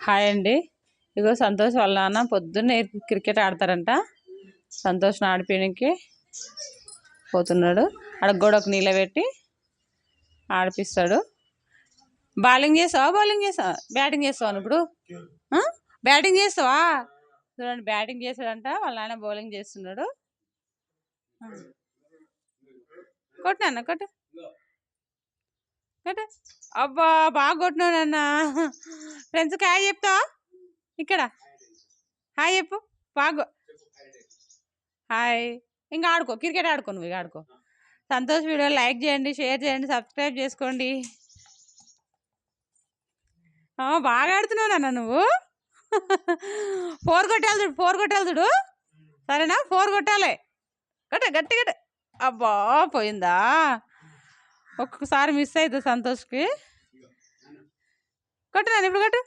Hi అండి. ఇగో సంతోష్ వాళ్ళ నాన్న పొద్దున్నే క్రికెట్ ఆడతారంట. సంతోష్ని ఆడిపోయడానికి పోతున్నాడు. ఆడ గోడకు నిలబెట్టి ఆడిపిస్తాడు. బౌలింగ్ చేస్తావా? బౌలింగ్ చేస్తావా? బ్యాటింగ్ చేస్తావా ఇప్పుడు? బ్యాటింగ్ చేస్తావా? చూడండి బ్యాటింగ్ చేస్తాడంట. వాళ్ళ నాన్న బౌలింగ్ చేస్తున్నాడు. ఆ. కొట్టు కొట్టు అబ్బా! బాగా కొట్టినానన్నా ఫ్రెండ్స్కి హాయ్ చెప్తావా? ఇక్కడ. హాయ్ చెప్పు. బాగా. హాయ్. ఇంకా ఆడుకో. క్రికెట్ ఆడుకో నువ్వు ఇక ఆడుకో. సంతోష్ వీడియో లైక్ చేయండి షేర్ చేయండి సబ్స్క్రైబ్ చేసుకోండి. బాగా ఆడుతున్నావు నాన్న నువ్వు. ఫోర్ కొట్టాలి చూడు ఫోర్ కొట్టాలి చూడు. సరేనా? ఫోర్ కొట్టాలి. గట్ట గట్టి గట్ట. అబ్బా! పోయిందా? ఒక్కొక్కసారి మిస్ అవుతుంది సంతోష్కి. కొట్టు నాన్న ఇప్పుడు కొట్టు.